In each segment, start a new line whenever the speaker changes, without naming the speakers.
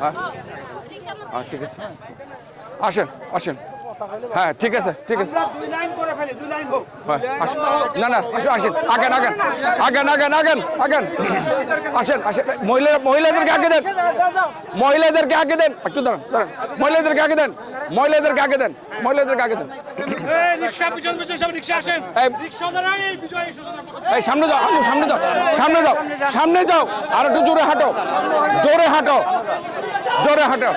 হ্যাঁ ঠিক আছে। আসেন আসেন। হ্যাঁ ঠিক আছে ঠিক আছে। হ্যাঁ। না না আসুন আসেন আগেন আগেন আগেন আগেন আগেন আগেন। আসেন আসেন। মহিলা মহিলাদেরকে আগে দেন। মহিলাদেরকে আগে দেন। একটু দাঁড়ান দাঁড়ান। মহিলাদেরকে আগে দেন। মহিলাদেরকে আগে দেন। মহিলাদেরকে আগে দেন। এই সামনে যাও সামনে যাও সামনে যাও সামনে যাও। আর একটু জোরে হাঁটো জোরে হাঁটো। জোরে হাঁটো।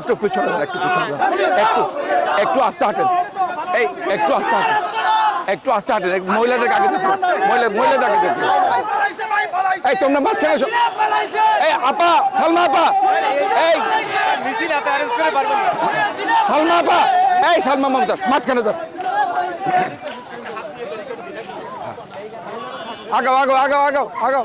একটু পিছনে যান, একটু পিছনে যান। একটু একটু আস্তে হাঁটেন। এই, একটু আস্তে হাঁটেন। একটু আস্তে হাঁটেন। এই মহিলাদেরকে আগে দেখুন মহিলা মহিলাদের আগে দেখুন এই, তোমরা মাঝখানে এসো। এই, আপা, সালমা আপা। এই। সালমা আপা। এই, সালমা মমতা মাঝখানে যাও আগাও আগাও আগাও আগাও আগাও।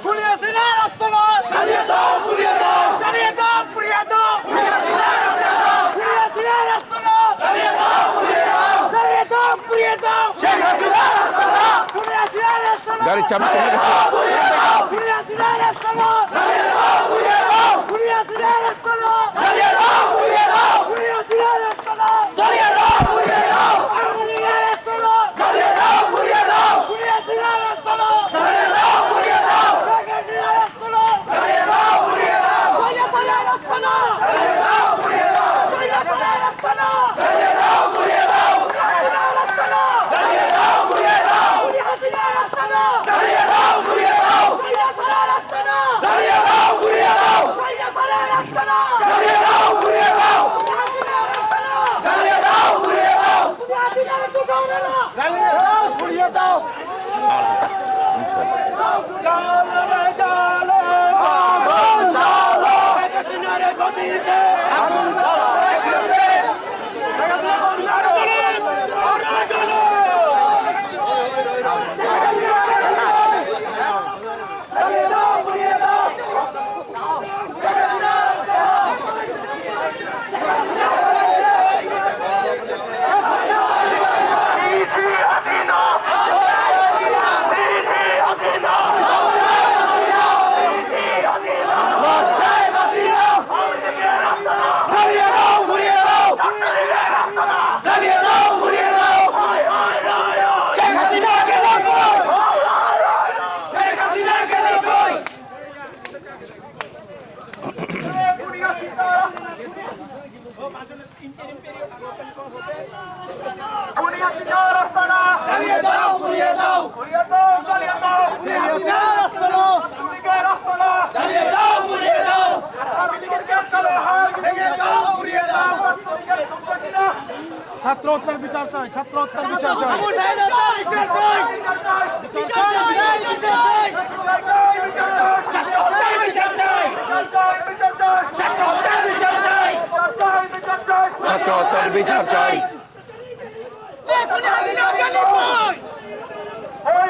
গাড়ির চাবি কমে গেছে
ছাত্র হত্যার বিচার চাই ছাত্র হত্যার বিচার চাই।
ছাত্র হত্যার বিচার চাই।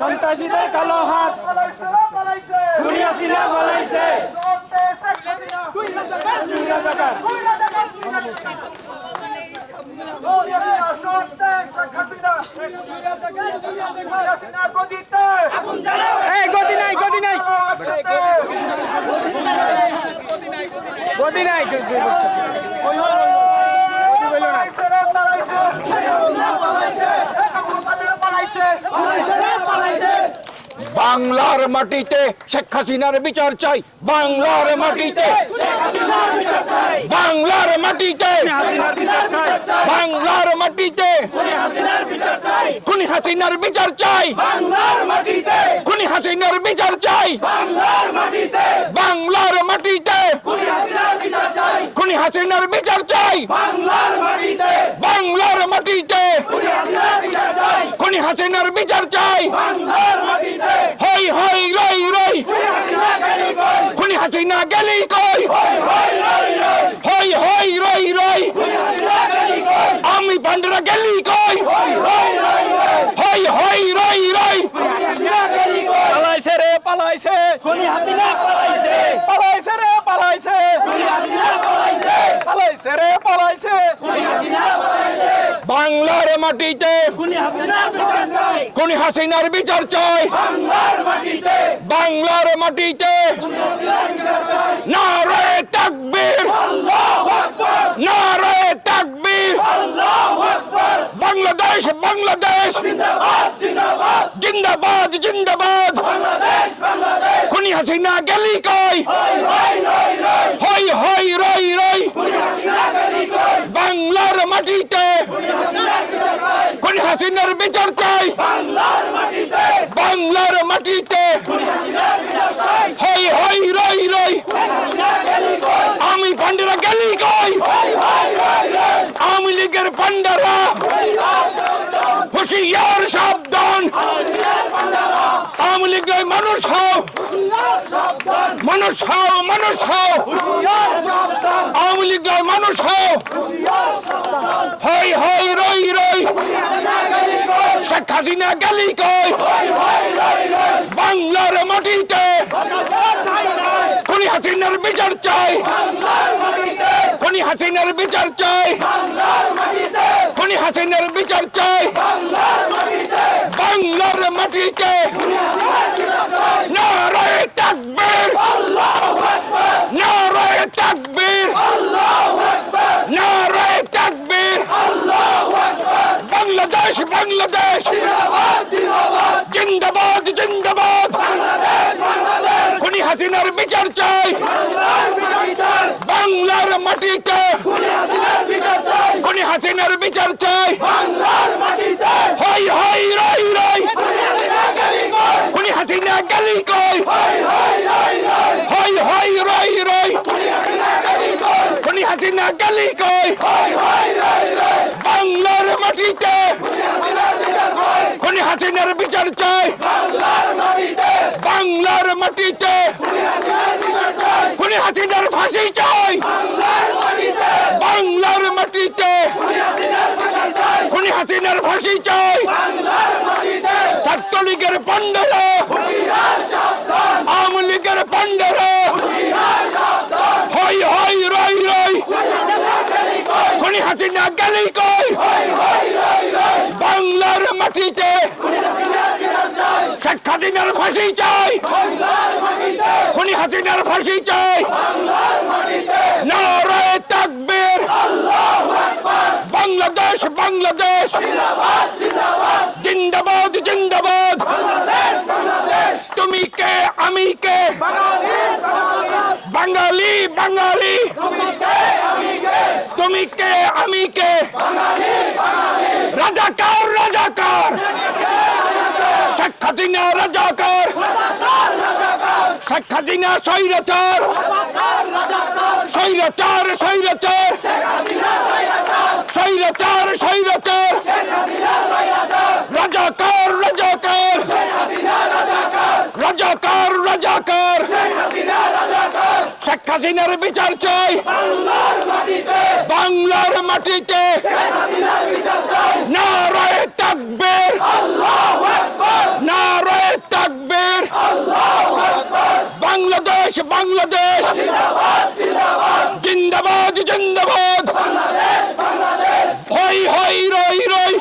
সন্ত্রাসীদের কালো হাত খুনি হাসিনা বলাইছে দুই রাজাকার এই গতি নাই গতি নাই। গতি নাই গতি না
বাংলার মাটিতে শেখ হাসিনার বিচার চাই। বাংলার মাটিতে। বাংলার মাটিতে। বাংলার মাটিতে। খুনি হাসিনার বিচার চাই। খুনি হাসিনার বিচার চাই। বাংলার মাটিতে। খুনি হাসিনার বিচার চাই। বাংলার মাটিতে। খুনি হাসিনার বিচার চাই। হই হই রই রই। খুনি হাসিনা গেলি কই? হই হই রই রই। আমি পান্ডরা গেলি কই? হই হই রই রই।
পালাইছে রে পালাইছে। খুনি হাসিনা পালাইছে। পালাইছে রে পালাইছে। খুনি হাসিনা পালাইছে। পালাইছে রে পালাইছে। খুনি
মাটিতে।
খুনি
হাসিনার বিচার চাই।
বাংলার মাটিতে।
নারে তাকবীর। নারে তাকবীর। বাংলাদেশ বাংলাদেশ। জিন্দাবাদ জিন্দাবাদ। খুনি হাসিনা গেলি কই? হই হই, রই রই বাংলার মাটিতে খুনি হাসিনার বিচার চাই। বাংলার মাটিতে। হই হই রই রই। আমি পান্ডারা গেলি কই? আওয়ামী লীগের পান্ডারা। হুশিয়ার সাবধান। আওয়ামী লীগের মানুষ হও। মানুষ হও মানুষ হও। আওয়ামী লীগ নয়, মানুষ হও। হই হই, রই রই। শেখ হাসিনা গালি কই? বাংলার মাটিতে। খুনি হাসিনার বিচার চাই। খুনি হাসিনার বিচার চাই। খুনি হাসিনার বিচার চাই। বাংলার মাটিতে। নারায় তাকবীর। নারায় তাকবীর। নারায় তাকবীর। বাংলাদেশ বাংলাদেশ। জিন্দাবাদ জিন্দাবাদ। খুনি হাসিনার বিচার চাই। বাংলার মাটিতে খুনি হাসিনার বিচার চাই। হই হই, রই রই। খুনি হাসিনা গেলি কই হই হই রই রই খুনি হাসিনা গেলি কই? বাংলার মাটিতে খুনি হাসিনার বিচার চাই। বাংলার মাটিতে খুনি হাসিনার ফাঁসি চাই। বাংলার মাটিতে খুনি হাসিনার ফাঁসি চাই। ছাত্রলীগের পান্ডারা আওয়ামী লীগের রই রই খুনি হাসিনা গেলি কই? বাংলার মাটিতে শেখ হাসিনার ফাঁসি চাই। খুনি হাসিনার ফাঁসি চাই। নারায় তাকবীর। বাংলাদেশ বাংলাদেশ। জিন্দাবাদ জিন্দাবাদ। তুমি কে, আমি কে? বাঙালি বাঙালি। তুমি কে, আমি কে? রাজাকার রাজাকার। শেখ হাসিনা, রাজাকার। শেখ হাসিনা, স্বৈরাচার। স্বৈরাচার স্বৈরাচার। স্বৈরাচার স্বৈরাচার রাজাকার রাজাকার রাজাকার রাজাকার। শেখ হাসিনার বিচার চাই। বাংলার মাটিতে। নারায় তাকবের। নারায় তাকবের। বাংলাদেশ বাংলাদেশ জিন্দাবাদ জিন্দাবাদ হই হই রই রই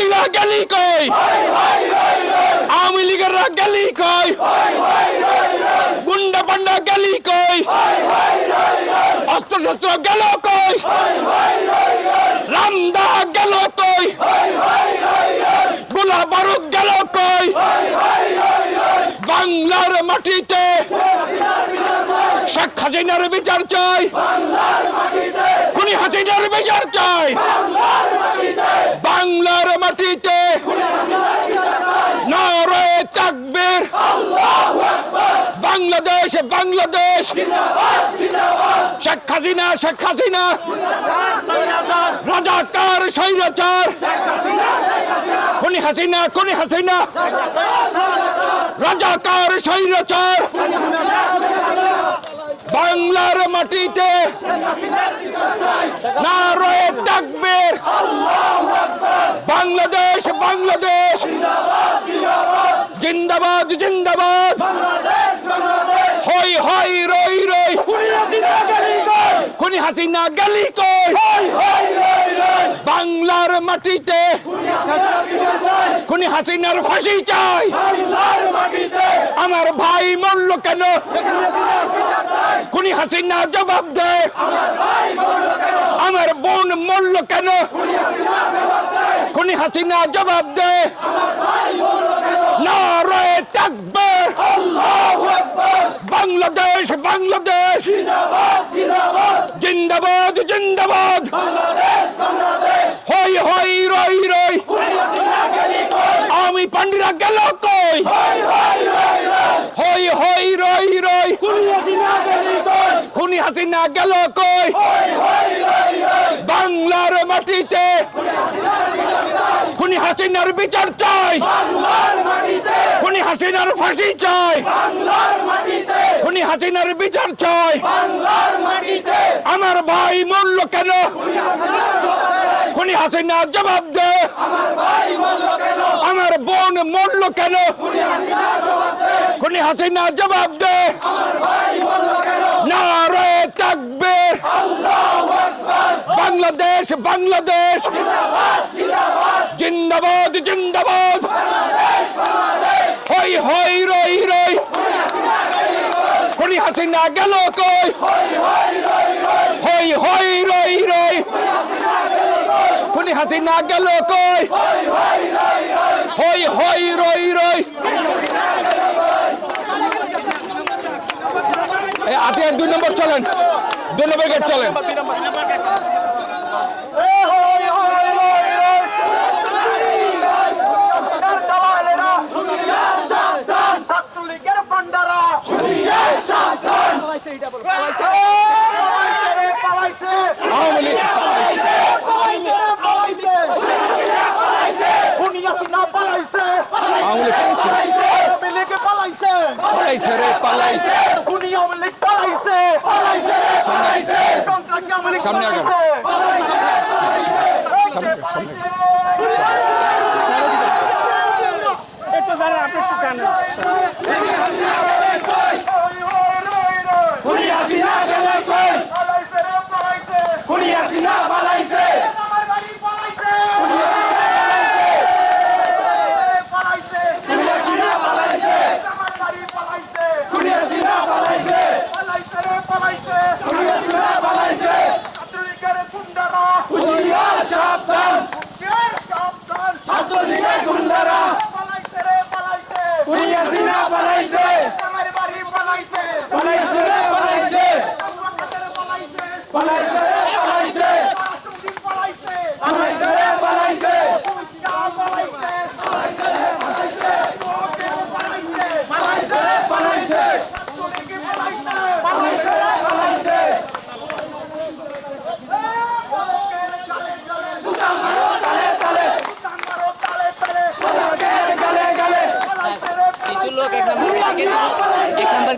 সন্ত্রাসীরা গেলি কই? আওয়ামী লীগেররা গেলি কই? গুন্ডা পান্ডা গেলি কই? অস্ত্র শস্ত্র গেল কই? রামদা গেল কই? গোলা বারুদ গেল কই? বাংলার মাটিতে শেখ হাসিনার বিচার চাই। খুনি হাসিনার বিচার চাই। বাংলার মাটিতে নারে তাকবীর। বাংলাদেশ বাংলাদেশ। শেখ হাসিনা শেখ হাসিনা। রাজাকার, স্বৈরাচার। খুনি হাসিনা খুনি হাসিনা। রাজাকার, স্বৈরাচার। বাংলার মাটিতে নারে তাকবীর বাংলাদেশ বাংলাদেশ। জিন্দাবাদ জিন্দাবাদ। হই হই রই রই। খুনি হাসিনা গালি কই? বাংলার মাটিতে। খুনি হাসিনার ফাঁসি চাই। আমার ভাই মরল কেন? খুনি হাসিনা জবাব দে। আমার বোন মরল কেন? খুনি হাসিনা জবাব দে। নারে তাকবীর। বাংলাদেশ বাংলাদেশ। জিন্দাবাদ জিন্দাবাদ। হই হই রই রই আমি পান্ডিরা গেল কই? হই হই রই রই। খুনি হাসিনা গেল কই? বাংলার মাটিতে। খুনি হাসিনার বিচার চাই। খুনি হাসিনার ফাঁসি চাই। খুনি হাসিনার বিচার চাই। আমার ভাই মরল কেন? খুনি হাসিনা জবাব দে। আমার বোন মরল কেন? খুনি হাসিনা জবাব দে। বাংলাদেশ বাংলাদেশ। জিন্দাবাদ জিন্দাবাদ। হই হই, রই রই। খুনি হাসিনা গেল কই? হই হই, রই রই। খুনি হাসিনা গেল কই? হই হই, রই রই। আটিয়ার দুই নম্বর চলেন। দুই নম্বর গেট চলেন। আওয়ামী লীগ।
পালাইছে পালাইছে খুনি হাসিনা পালাইছে
লীগ পালাইছে।
লীগ পালাইছে
পালাইছে রে পালাইছে
খুনি আওয়ামী লীগ পালাইছে পালাইছে রে পালাইছে আওয়ামী লীগ
সামনে।
পালাইছে
সামনে, সামনে।
একটু দাঁড়ান আপনি একটু জানেন খুনি হাসিনা পালাইছে পালাইছে রে পালাইছে খুনি হাসিনা পালাইছে আমার বাড়ি পালাইছে পালাইছে খুনি হাসিনা পালাইছে আমার বাড়ি পালাইছে খুনি হাসিনা পালাইছে পালাইছে রে পালাইছে খুনি হাসিনা পালাইছে ছাত্রলীগের গুন্ডারা হুশিয়ার সাবধান হুশিয়ার সাবধান ছাত্রলীগের গুন্ডারা পালাইছে রে পালাইছে খুনি হাসিনা পালাইছে আমার বাড়ি পালাইছে পালাইছে রে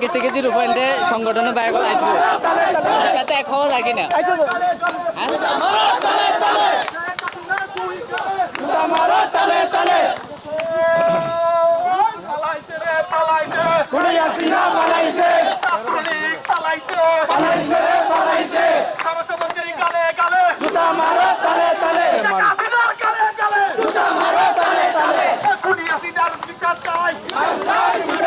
মার্কেট থেকে জিরো পয়েন্টে সংগঠনে বাইকল আইতব সাথে এক হওয়া যায় কিনা হ্যাঁ?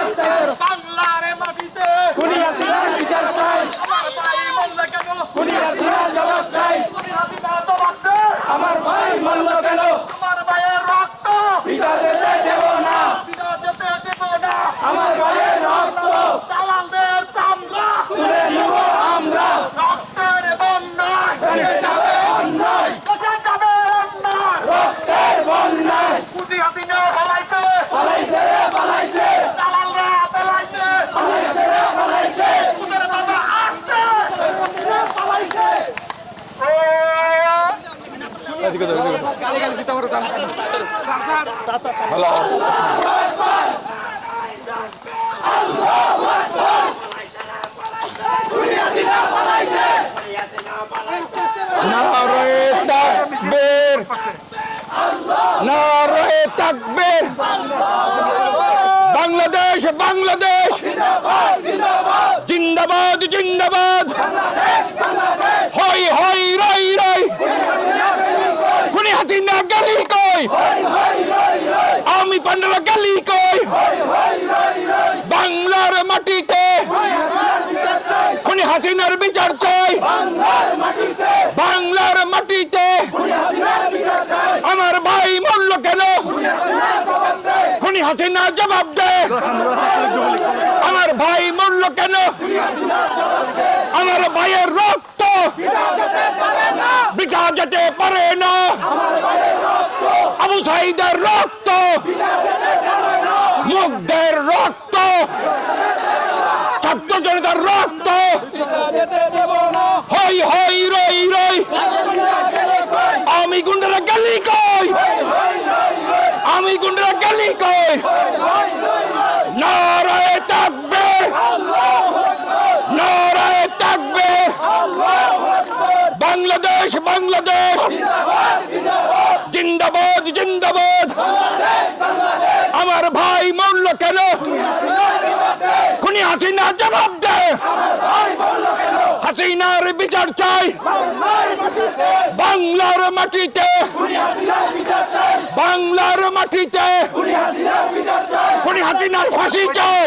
বাংলারে মাটিতে। কুড়িয়া সিনার বিচার চাই আমার ভাই মল্ল কেন কুড়িয়া সিনার জবাব চাই কুড়িয়া সিনার জবাব দে আমার ভাই মল্ল কেন আমার ভাইয়ের রক্ত পিতা যেতে দেব না পিতা যেতে দেব না আমার ভাইয়ের রক্ত চালানদের চামড়া তুলে নিব আমরা রক্তের বন্যায় ভেঙে যাবে অন্যায় বসে যাবে অন্যায় রক্তের বন্যায় কুটি হাসিনা পালাইছে পালাইছে রে পালাইছে চালানরা পালাইছে পালাইছে রে পালাইছে কুটের বাবা আসছে পালাইছে
হ্যালো নারে তাকবীর নারে তাকবীর বাংলাদেশ বাংলাদেশ। জিন্দাবাদ জিন্দাবাদ রই খুনি হাসিনা গলি কই? আমি পান্ডারা গলি কই? বাংলার মাটিতে। খুনি হাসিনার বিচার চাই। বাংলার মাটিতে। আমার ভাই মূল্য কেন? খুনি হাসিনা জবাব দে। আমার ভাই মূল্য কেন? আমার ভাইয়ের রক্ত বিকা যেতে পারে না। আবু সাইদের রক্ত, মুগ্ধের রক্ত, ছাত্র জনতার রক্ত। হই হই, রই রই, আমি গুন্ডারা গেলি কই? আমি গুন্ডারা কই? নারায় থাকবে নারায় থাকবে বাংলাদেশ বাংলাদেশ। জিন্দাবাদ জিন্দাবাদ। আমার ভাই মরল কেন? খুনি হাসিনা জবাব দে। হাসিনার বিচার চাই। বাংলার মাটিতে। বাংলার মাটিতে। খুনি হাসিনার ফাঁসি চাই।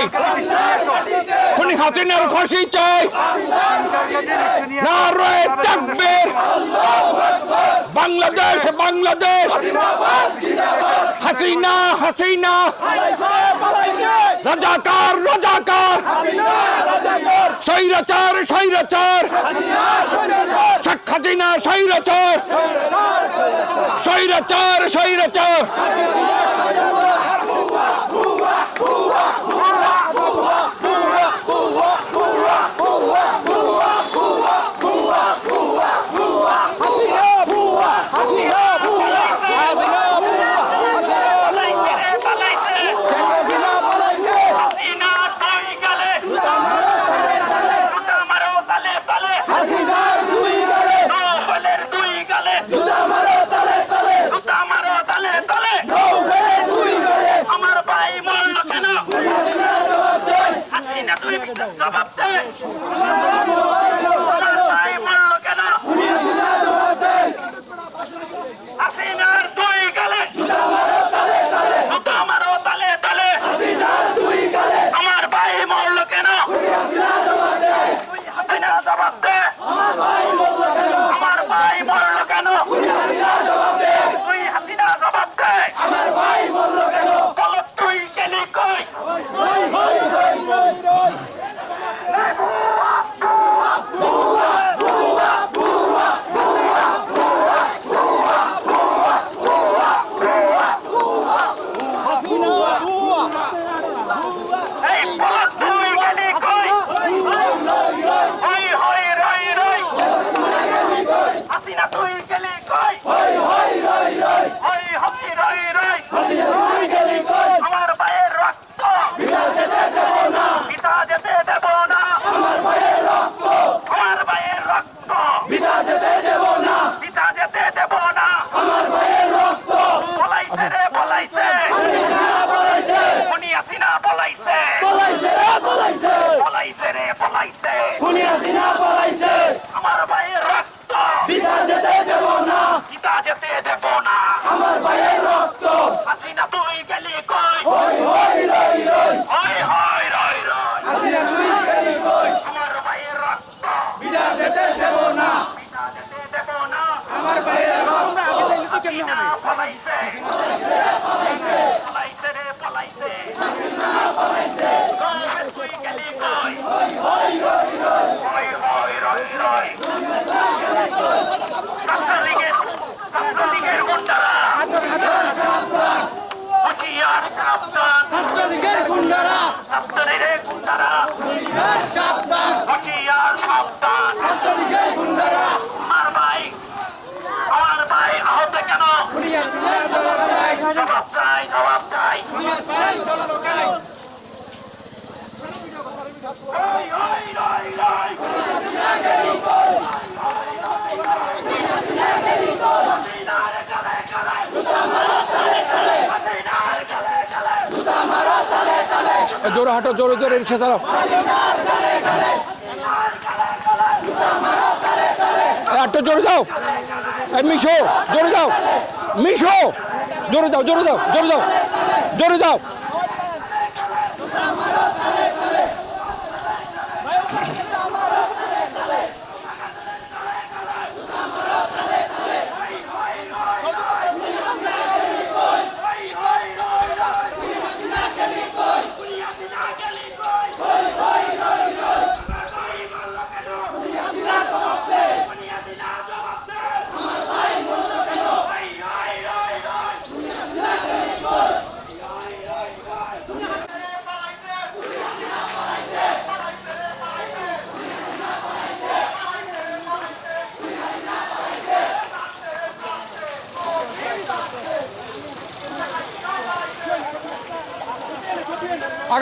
খুনি হাসিনার ফাঁসি চাই। নারায় তাকবীর। বাংলাদেশ বাংলাদেশ। হাসিনা হাসিনা। রাজাকার রাজাকার। স্বৈরাচার স্বৈরাচার। শেখ হাসিনা স্বৈরাচার। স্বৈরাচার স্বৈরাচার।
ভাবতে ছাত্রলীগের গুন্ডারা।
ছাত্রলীগের গুন্ডারা। সাবধান
হুঁশিয়ার সাবধান
ছাত্রলীগের গুন্ডারা
আমার ভাই আমার ভাই আহত কেন জবাব চাই জবাব চাই। ওই, ওই, ওই, ওই। হাসিনার গলায়
জোরে হাঁটো, জোরে জোরে, রিক্সা চালাও। একটু জোরে যাও। মিশো, জোরে যাও। মিশো, জোরে যাও জোরে যাও জোরে যাও জোরে যাও।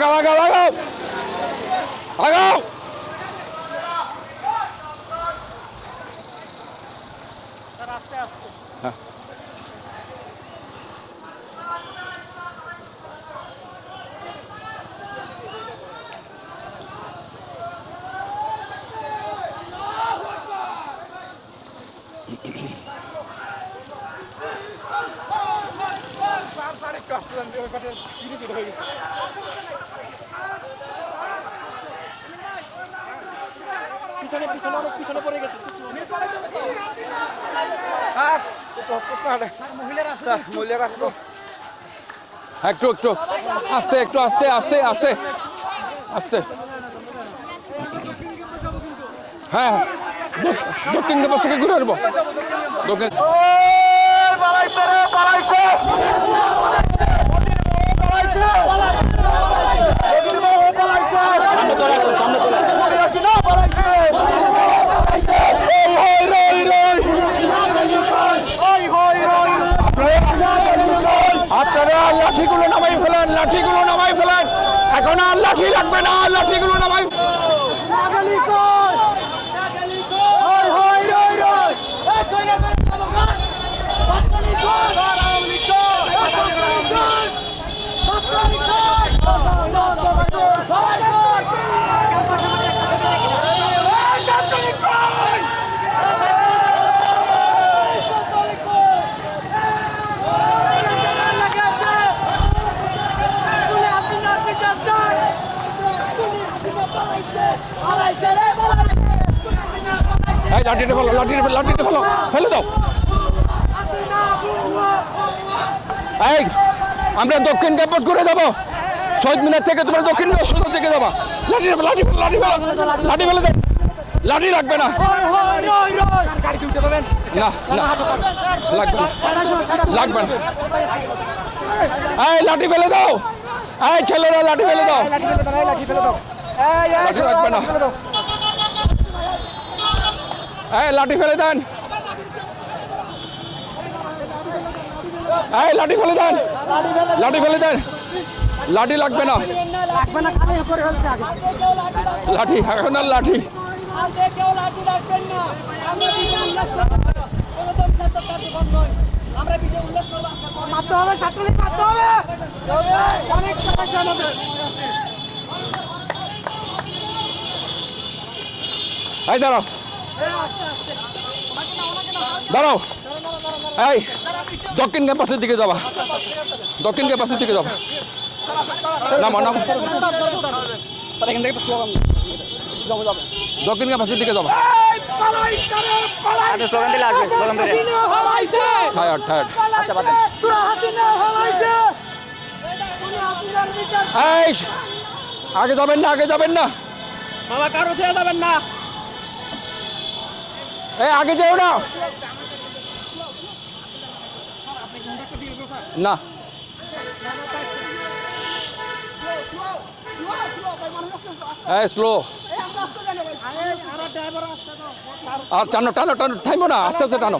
আগাও আগাও আগাও আগাও হ্যাঁ।
পিছনে পিছনে অনেক পিছনে পড়ে গেছে।
একটু একটু। আস্তে একটু আস্তে আস্তে আস্তে। আস্তে। হ্যাঁ হ্যাঁ। দক- দক্ষিণ দেবাস থেকে ঘুরে আসব দক্ষিণ
ওই, পালাইছে রে, পালাইছে।
আপনারা লাঠিগুলো নামাই ফেলেন লাঠিগুলো নামাই ফেলেন আর লাঠি লাগবে না লাঠিগুলো নামাই এই লাঠিটা ফেলো লাঠিটা ফেলো লাঠিটা ফেলো। ফেলে দাও। এই আমরা দক্ষিণ ক্যাম্পাস ঘুরে যাব। শহীদ মিনার থেকে তোমরা দক্ষিণ হাসপাতাল থেকে যাবা। লাঠি লাঠি ফেলো লাঠি ফেলো লাঠি ফেলে দাও। লাঠি লাগবে না। না না লাগবে না। লাগবে না। এই লাঠি ফেলে দাও। এই ছেলেরা লাঠি ফেলে দাও। লাঠি লাগবে না। এই, লাঠি ফেলে দেন। এই, লাঠি ফেলে দেন। লাঠি ফেলে দেন। লাঠি লাগবে না। লাঠি, এখন আর লাঠি। এই, দাঁড়াও। দাঁড়াও। এই, দক্ষিণ ক্যাম্পাসের দিকে যাবা। দক্ষিণ ক্যাম্পাসের দিকে যাবা। নামো নামো। দক্ষিণ ক্যাম্পাসের দিকে যাবা।
এই,
আগে যাবেন না, আগে যাবেন না।
বাবা, কারও যাবেন না।
এই আগে যেও না না এই স্লো আর টানো টানো টানো থাইমো না আস্তে আস্তে টানো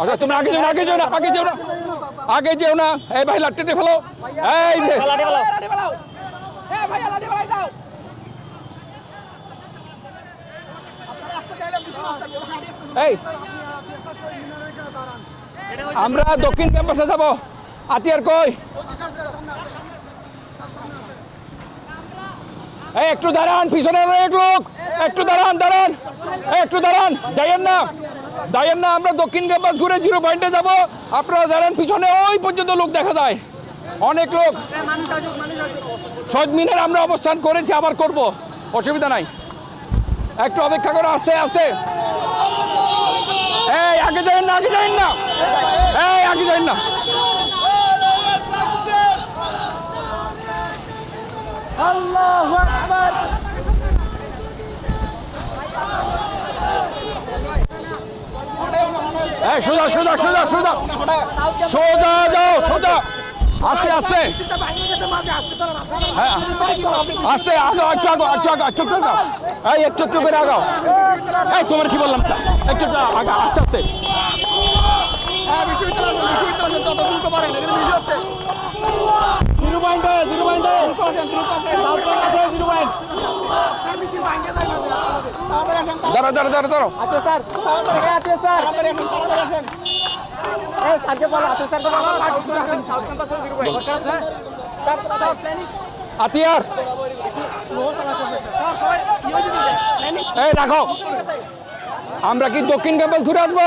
আচ্ছা তুমি আগে যেও না আগে যেও না আগে যেও না আগে যেও না এই ভাই লাট্টিতে ফেলো এই রে। এই, আমরা দক্ষিণ ক্যাম্পাসে যাব। আতিয়ার কই? এই, একটু দাঁড়ান, পিছনে এক লোক। একটু দাঁড়ান দাঁড়ান। একটু দাঁড়ান, যাইয়েন না। যাইয়েন না, আমরা দক্ষিণ ক্যাম্পাস ঘুরে জিরো পয়েন্টে যাব। আপনারা দাঁড়ান, পিছনে ওই পর্যন্ত লোক দেখা যায়। অনেক লোক। ছয় মিনিট আমরা অবস্থান করেছি, আবার করব। অসুবিধা নাই। একটু অপেক্ষা করে আস্তে আস্তে। এই আগে যাইন না আগে যাইন না। এই আগে যাইন না।
আল্লাহু আকবার।
এই সোজা সোজা সোজা সোজা। সোজা যাও সোজা। আস্তে আস্তে। হ্যাঁ আস্তে আগাও একটু আগাও একটু আগাও একটু একটু আগাও এই একটু একটু করে আগাও এই তোমার কি বললাম? একটু একটু আগা আস্তে আস্তে। জিরো পয়েন্টে জিরো পয়েন্টে দাঁড়া দাঁড়া দাঁড়া দাঁড়াও রাখো। আমরা কি দক্ষিণ ক্যাম্পাস ঘুরে আসব?